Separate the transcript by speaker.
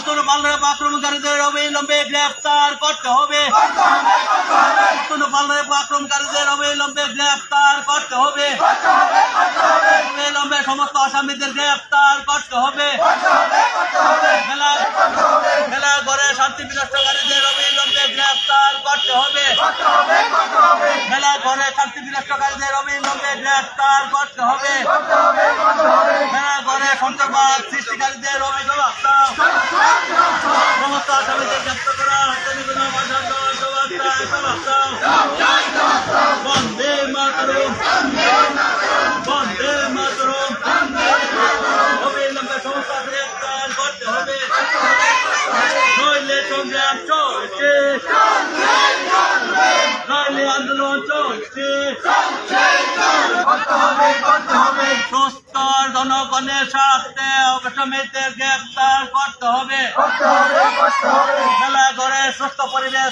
Speaker 1: নতুন পাল্লারে আক্রমণকারীদের অবিলম্বে গ্রেফতার করতে হবে নতুন পাল্লারে আক্রমণকারীদের অবিলম্বে গ্রেফতার করতে হবে অবিলম্বে সমস্ত আসামিদের গ্রেফতার করতে হবে মেলা মেলা করে শান্তি বিনষ্টকারীদের অবিলম্বে গ্রেফতার করতে হবে মেলা করে শান্তি বিনষ্টকারীদের অবিলম্বে গ্রেফতার করতে হবে মেলা করে সন্ত্রাসবাদ সৃষ্টিকারীদের অভিযোগ সমস্ত আসামিদের গ্রেফতার করা হত্যানি কোনো ভাষার চলছে আন্দোলন চলছে জনগণের স্বার্থে গ্রেফতার করতে হবে। খেলা করে সুস্থ পরিবেশ